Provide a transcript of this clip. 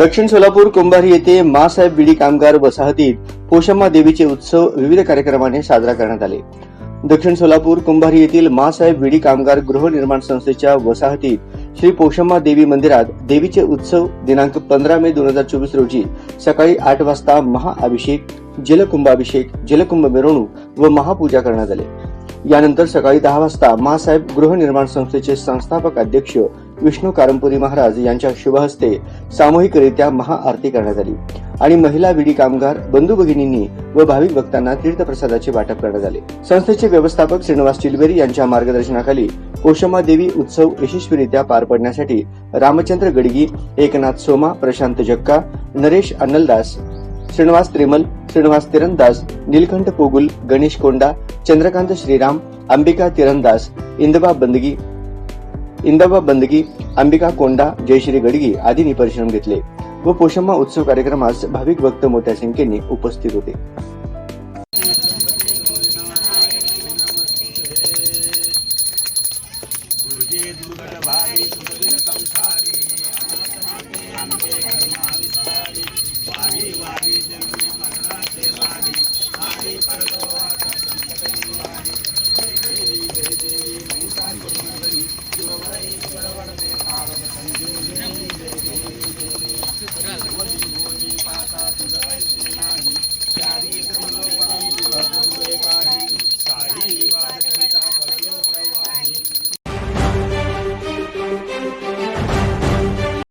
दक्षिण सोलापूर कुंभारी येथे मासाहेब विडी कामगार वसाहतीत पोषम्मा देवीचे उत्सव विविध कार्यक्रमाने साजरा करण्यात आले. दक्षिण सोलापूर कुंभारी येथील मासाहेब विडी कामगार गृहनिर्माण संस्थेच्या वसाहतीत श्री पोषम्मा देवी मंदिरात देवीचे उत्सव दिनांक पंधरा मे दोन हजार चोवीस रोजी सकाळी आठ वाजता महाअभिषेक जलकुंभाभिषेक जलकुंभ मिरवणूक व महापूजा करण्यात आले. यानंतर सकाळी दहा वाजता महासाहेब गृहनिर्माण संस्थेचे संस्थापक अध्यक्ष विष्णू कारंपुरी महाराज यांच्या शुभहस्ते सामूहिकरित्या महाआरती करण्यात आली. आणि महिला विडी कामगार बंधू भगिनींनी व भाविक भक्तांना तीर्थप्रसादाचे वाटप करण्यात आले. संस्थेचे व्यवस्थापक श्रीनिवास चिलबेरी यांच्या मार्गदर्शनाखाली कोशमा देवी उत्सव यशस्वीरित्या पार पडण्यासाठी रामचंद्र गडगी एकनाथ सोमा प्रशांत जक्का नरेश अन्नलदास श्रीनिवास त्रिमल श्रीनिवास तिरंदास नीलकंठ पोगुल गणेश कोंडा चंद्रकांत श्रीराम अंबिका तिरंदास इंदबा बंदगी इंदबा बंदगी अंबिका कोंडा जयश्री गडगी आदींनी परिश्रम घेतले व पोषम्मा उत्सव कार्यक्रमास भाविक भक्त मोठ्या संख्येने उपस्थित होते. संसारी. Claro.